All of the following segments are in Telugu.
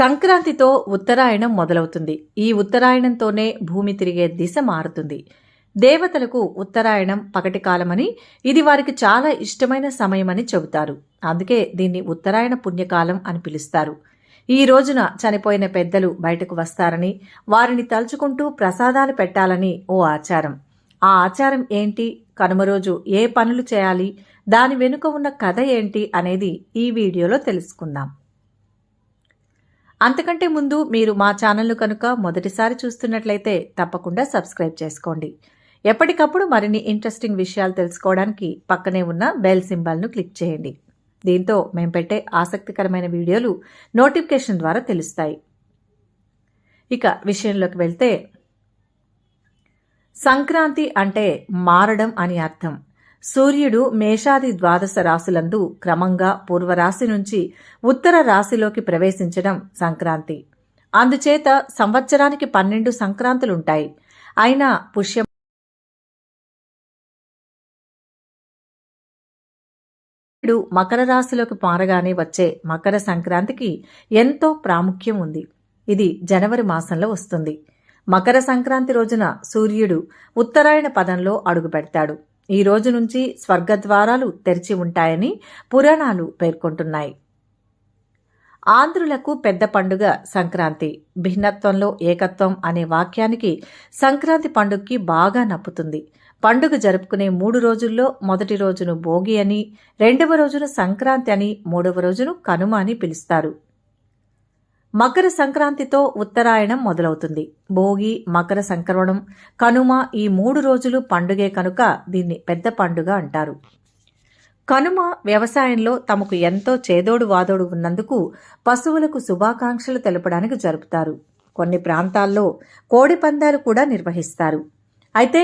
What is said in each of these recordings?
సంక్రాంతితో ఉత్తరాయణం మొదలవుతుంది. ఈ ఉత్తరాయణంతోనే భూమి తిరిగే దిశ మారుతుంది. దేవతలకు ఉత్తరాయణం పగటి కాలమని ఇది వారికి చాలా ఇష్టమైన సమయమని చెబుతారు. అందుకే దీన్ని ఉత్తరాయణ పుణ్యకాలం అని పిలుస్తారు. ఈ రోజున చనిపోయిన పెద్దలు బయటకు వస్తారని వారిని తలుచుకుంటూ ప్రసాదాలు పెట్టాలని ఓ ఆచారం. ఆ ఆచారం ఏంటి? కనుమ రోజు ఏ పనులు చేయాలి? దాని వెనుక ఉన్న కథ ఏంటి అనేది ఈ వీడియోలో తెలుసుకుందాం. అంతకంటే ముందు మీరు మా ఛానల్ను కనుక మొదటిసారి చూస్తున్నట్లయితే తప్పకుండా సబ్స్క్రైబ్ చేసుకోండి. ఎప్పటికప్పుడు మరిన్ని ఇంట్రెస్టింగ్ విషయాలు తెలుసుకోవడానికి పక్కనే ఉన్న బెల్ సింబల్ను క్లిక్ చేయండి. దీంతో మేము పెట్టే ఆసక్తికరమైన వీడియోలు నోటిఫికేషన్ ద్వారా తెలుస్తాయి. ఇక విషయంలోకి వెళ్తే సంక్రాంతి అంటే మారడం అని అర్థం. సూర్యుడు మేషాది ద్వాదశ రాశులందు క్రమంగా పూర్వరాశి నుంచి ఉత్తర రాశిలోకి ప్రవేశించడం సంక్రాంతి. అందుచేత సంవత్సరానికి పన్నెండు సంక్రాంతులుంటాయి. అయినా పుష్య మకర రాశిలోకి మారగానే వచ్చే మకర సంక్రాంతికి ఎంతో ప్రాముఖ్యం ఉంది. ఇది జనవరి మాసంలో వస్తుంది. మకర సంక్రాంతి రోజున సూర్యుడు ఉత్తరాయణ పదంలో అడుగుపెడతాడు. ఈ రోజు నుంచి స్వర్గద్వారాలు తెరిచి ఉంటాయని పురాణాలు పేర్కొంటున్నాయి. ఆంధ్రులకు పెద్ద పండుగ సంక్రాంతి. భిన్నత్వంలో ఏకత్వం అనే వాక్యానికి సంక్రాంతి పండుగకి బాగా నప్పుతుంది. పండుగ జరుపుకునే మూడు రోజుల్లో మొదటి రోజును భోగి అని రెండవ రోజును సంక్రాంతి అని మూడవ రోజును కనుమ అని పిలుస్తారు. మకర సంక్రాంతితో ఉత్తరాయణం మొదలవుతుంది. భోగి మకర సంక్రమణం కనుమ ఈ మూడు రోజులు పండుగే కనుక దీన్ని పెద్ద పండుగ అంటారు. కనుమ వ్యవసాయంలో తమకు ఎంతో చేదోడు వాదోడు ఉన్నందుకు పశువులకు శుభాకాంక్షలు తెలపడానికి జరుపుతారు. కొన్ని ప్రాంతాల్లో కోడి పందాలు కూడా నిర్వహిస్తారు. అయితే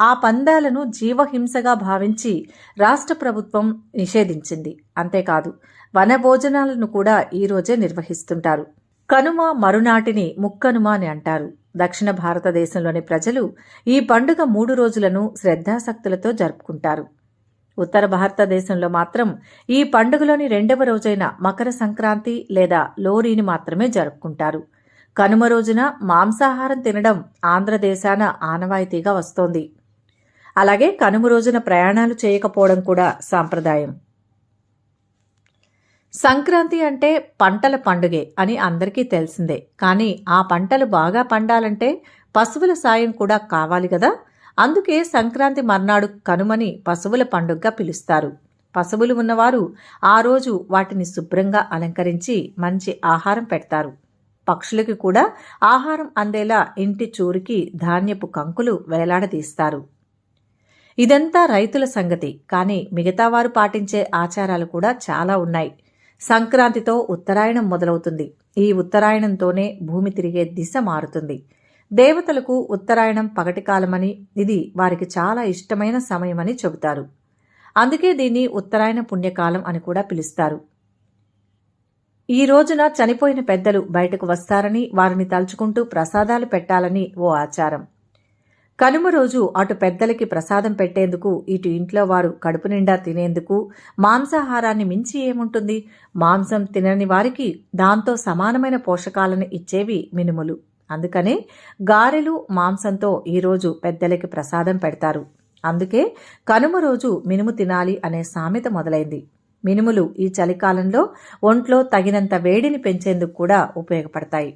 ఆ పందాలను జీవహింసగా భావించి రాష్ట్ర ప్రభుత్వం నిషేధించింది. అంతేకాదు వన భోజనాలను కూడా ఈ రోజే నిర్వహిస్తుంటారు. కనుమ మరునాటిని ముక్కనుమ అని అంటారు. దక్షిణ భారతదేశంలోని ప్రజలు ఈ పండుగ మూడు రోజులను శ్రద్ధాసక్తులతో జరుపుకుంటారు. ఉత్తర భారతదేశంలో మాత్రం ఈ పండుగలోని రెండవ రోజైన మకర సంక్రాంతి లేదా లోరీని మాత్రమే జరుపుకుంటారు. కనుమ రోజున మాంసాహారం తినడం ఆంధ్రదేశాన ఆనవాయితీగా వస్తోంది. అలాగే కనుమ రోజున ప్రయాణాలు చేయకపోవడం కూడా సాంప్రదాయం. సంక్రాంతి అంటే పంటల పండుగే అని అందరికీ తెలిసిందే. కానీ ఆ పంటలు బాగా పండాలంటే పశువుల సాయం కూడా కావాలి కదా. అందుకే సంక్రాంతి మర్నాడు కనుమని పశువుల పండుగగా పిలుస్తారు. పశువులు ఉన్నవారు ఆ రోజు వాటిని శుభ్రంగా అలంకరించి మంచి ఆహారం పెడతారు. పక్షులకి కూడా ఆహారం అందేలా ఇంటి చూరికి ధాన్యపు కంకులు వేలాడదీస్తారు. ఇదంతా రైతుల సంగతి. కానీ మిగతా వారు పాటించే ఆచారాలు కూడా చాలా ఉన్నాయి. సంక్రాంతితో ఉత్తరాయణం మొదలవుతుంది. ఈ ఉత్తరాయణంతోనే భూమి తిరిగే దిశ మారుతుంది. దేవతలకు ఉత్తరాయణం పగటి కాలమని ఇది వారికి చాలా ఇష్టమైన సమయమని చెబుతారు. అందుకే దీన్ని ఉత్తరాయణ పుణ్యకాలం అని కూడా పిలుస్తారు. ఈ రోజున చనిపోయిన పెద్దలు బయటకు వస్తారని వారిని తలుచుకుంటూ ప్రసాదాలు పెట్టాలని ఓ ఆచారం. కనుమ రోజు అటు పెద్దలకి ప్రసాదం పెట్టేందుకు ఇటు ఇంట్లో వారు కడుపు నిండా తినేందుకు మాంసాహారాన్ని మించి ఏముంటుంది? మాంసం తినని వారికి దాంతో సమానమైన పోషకాలను ఇచ్చేవి మినుములు. అందుకనే గారెలు మాంసంతో ఈరోజు పెద్దలకి ప్రసాదం పెడతారు. అందుకే కనుమ రోజు మినుము తినాలి అనే సామెత మొదలైంది. మినుములు ఈ చలికాలంలో ఒంట్లో తగినంత వేడిని పెంచేందుకు కూడా ఉపయోగపడతాయి.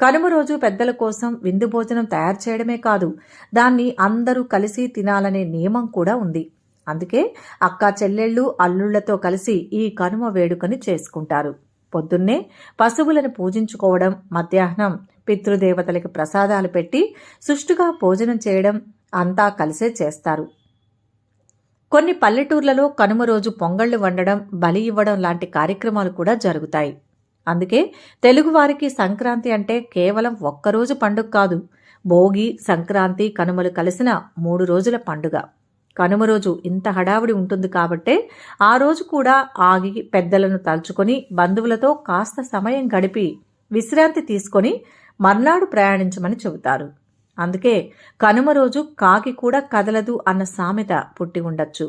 కనుమ రోజు పెద్దల కోసం విందు భోజనం తయారు చేయడమే కాదు దాన్ని అందరూ కలిసి తినాలనే నియమం కూడా ఉంది. అందుకే అక్క చెల్లెళ్ళు అల్లుళ్ళతో కలిసి ఈ కనుమ వేడుకని చేసుకుంటారు. పొద్దున్నే పశువులను పూజించుకోవడం మధ్యాహ్నం పితృదేవతలకి ప్రసాదాలు పెట్టి సుష్టుగా భోజనం చేయడం అంతా కలిసే చేస్తారు. కొన్ని పల్లెటూర్లలో కనుమ రోజు పొంగళ్ళు వండడం బలి ఇవ్వడం లాంటి కార్యక్రమాలు కూడా జరుగుతాయి. అందుకే తెలుగువారికి సంక్రాంతి అంటే కేవలం ఒక్కరోజు పండుగ కాదు భోగి సంక్రాంతి కనుమలు కలిసిన మూడు రోజుల పండుగ. కనుమ రోజు ఇంత హడావుడి ఉంటుంది కాబట్టే ఆ రోజు కూడా ఆగి పెద్దలను తలుచుకొని బంధువులతో కాస్త సమయం గడిపి విశ్రాంతి తీసుకొని మర్నాడు ప్రయాణించమని చెబుతారు. అందుకే కనుమ రోజు కాకి కూడా కదలదు అన్న సామెత పుట్టి ఉండొచ్చు.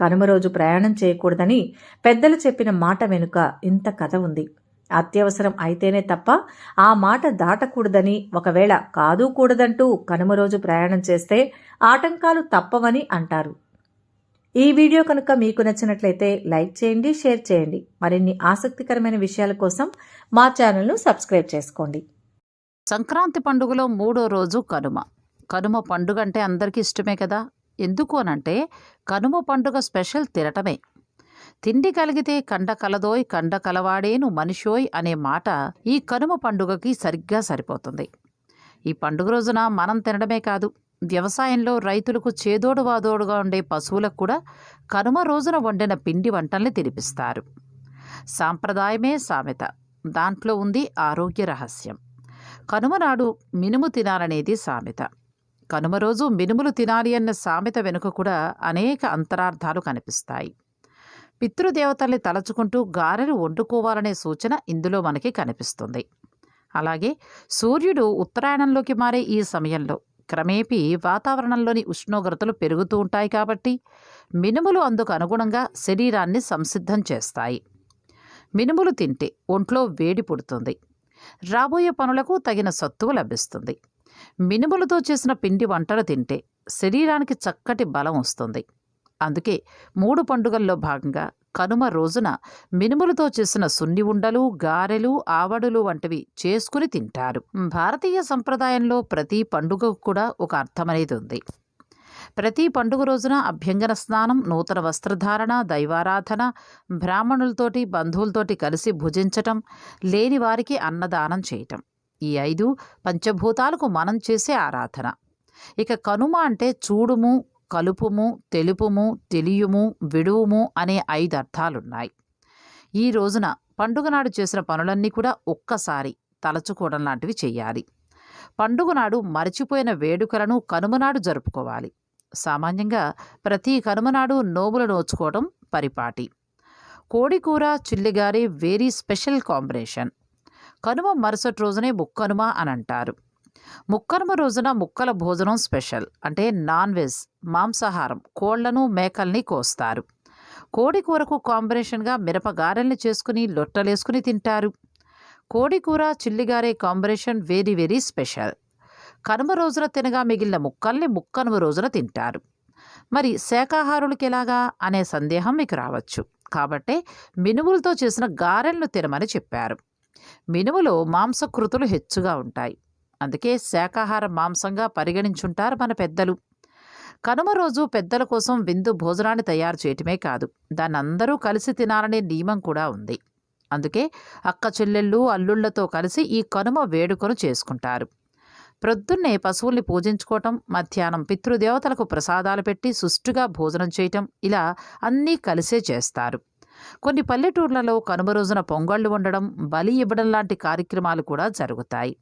కనుమ రోజు ప్రయాణం చేయకూడదని పెద్దలు చెప్పిన మాట వెనుక ఇంత కథ ఉంది. అత్యవసరం అయితేనే తప్ప ఆ మాట దాటకూడదని ఒకవేళ కాదు కూడదంటూ కనుమ రోజు ప్రయాణం చేస్తే ఆటంకాలు తప్పవని అంటారు. ఈ వీడియో కనుక మీకు నచ్చినట్లయితే లైక్ చేయండి షేర్ చేయండి. మరిన్ని ఆసక్తికరమైన విషయాల కోసం మా ఛానల్ను సబ్స్క్రైబ్ చేసుకోండి. సంక్రాంతి పండుగలో మూడో రోజు కనుమ. కనుమ పండుగ అంటే అందరికీ ఇష్టమే కదా? ఎందుకు అనంటే కనుమ పండుగ స్పెషల్ తినటమే. తిండి కలిగితే కండ కలదోయ్ కండ కలవాడేను మనిషోయ్ అనే మాట ఈ కనుమ పండుగకి సరిగ్గా సరిపోతుంది. ఈ పండుగ రోజున మనం తినడమే కాదు వ్యవసాయంలో రైతులకు చేదోడు వాదోడుగా ఉండే పశువులకు కూడా కనుమ రోజున వండిన పిండి వంటల్ని తినిపిస్తారు. సాంప్రదాయమే సామెత దాంట్లో ఉంది ఆరోగ్య రహస్యం. కనుమ నాడు మినుము తినాలనేది సామెత. కనుమ రోజు మినుములు తినాలి అన్న సామెత వెనుక కూడా అనేక అంతరార్థాలు కనిపిస్తాయి. పితృదేవతల్ని తలచుకుంటూ గారెలు వండుకోవాలనే సూచన ఇందులో మనకి కనిపిస్తుంది. అలాగే సూర్యుడు ఉత్తరాయణంలోకి మారే ఈ సమయంలో క్రమేపీ వాతావరణంలోని ఉష్ణోగ్రతలు పెరుగుతూ ఉంటాయి కాబట్టి మినుములు అందుకు అనుగుణంగా శరీరాన్ని సంసిద్ధం చేస్తాయి. మినుములు తింటే ఒంట్లో వేడి పుడుతుంది. రాబోయే పనులకు తగిన సత్తువు లభిస్తుంది. మినుములతో చేసిన పిండి వంటలు తింటే శరీరానికి చక్కటి బలం వస్తుంది. అందుకే మూడు పండుగల్లో భాగంగా కనుమ రోజున మినుములతో చేసిన సున్ని ఉండలు గారెలు ఆవడులు వంటివి చేసుకుని తింటారు. భారతీయ సంప్రదాయంలో ప్రతి పండుగకు కూడా ఒక అర్థమనేది ఉంది. ప్రతి పండుగ రోజున అభ్యంగన స్నానం నూతన వస్త్రధారణ దైవారాధన బ్రాహ్మణులతోటి బంధువులతోటి కలిసి భుజించటం లేని వారికి అన్నదానం చేయటం. ఈ ఐదు పంచభూతాలకు మనం చేసే ఆరాధన. ఇక కనుమ అంటే చూడుము కలుపుము తెలుపుము తెలియుము విడువుము అనే ఐదు అర్థాలున్నాయి. ఈ రోజున పండుగ నాడు చేసిన పనులన్నీ కూడా ఒక్కసారి తలచుకోవడం లాంటివి చేయాలి. పండుగ నాడు మరచిపోయిన వేడుకలను కనుమనాడు జరుపుకోవాలి. సామాన్యంగా ప్రతి కనుమనాడు నోములు నోచుకోవడం పరిపాటి. కోడికూర చిల్లిగారి వెరీ స్పెషల్ కాంబినేషన్. కనుమ మరుసటి రోజునే బుక్కనుమ అని అంటారు. ముక్కనుమ రోజున ముక్కల భోజనం స్పెషల్. అంటే నాన్ వెజ్ మాంసాహారం కోళ్ళను మేకల్ని కోస్తారు. కోడి కూరకు కాంబినేషన్గా మిరప గారెల్ని చేసుకుని లొట్టలేసుకుని తింటారు. కోడి కూర చిల్లిగారే combination very very special. Kanuma రోజున తినగా మిగిలిన ముక్కల్ని ముక్కనుమ రోజున తింటారు. మరి శాఖాహారులకి ఎలాగా అనే సందేహం మీకు రావచ్చు. కాబట్టే మినుములతో చేసిన గారెలను తినమని చెప్పారు. మినుములో మాంసకృతులు హెచ్చుగా ఉంటాయి. అందుకే శాకాహార మాంసంగా పరిగణించుంటారు మన పెద్దలు. కనుమ రోజు పెద్దల కోసం విందు భోజనాన్ని తయారు చేయటమే కాదు దాన్ని అందరూ కలిసి తినాలనే నియమం కూడా ఉంది. అందుకే అక్క చెల్లెళ్ళు అల్లుళ్ళతో కలిసి ఈ కనుమ వేడుకను చేసుకుంటారు. ప్రొద్దున్నే పశువుల్ని పూజించుకోవటం మధ్యాహ్నం పితృదేవతలకు ప్రసాదాలు పెట్టి సుష్టుగా భోజనం చేయటం ఇలా అన్నీ కలిసే చేస్తారు. కొన్ని పల్లెటూర్లలో కనుమ రోజున పొంగళ్ళు వండడం బలి ఇవ్వడం లాంటి కార్యక్రమాలు కూడా జరుగుతాయి.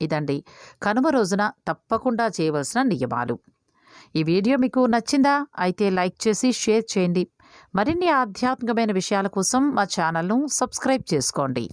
ఇదండి. కనుమ రోజున తప్పకుండా చేయవలసిన నియమాలు. ఈ వీడియో మీకు నచ్చిందా? అయితే లైక్ చేసి షేర్ చేయండి. మరిన్ని ఆధ్యాత్మికమైన విషయాల కోసం మా ఛానల్ను సబ్స్క్రైబ్ చేసుకోండి.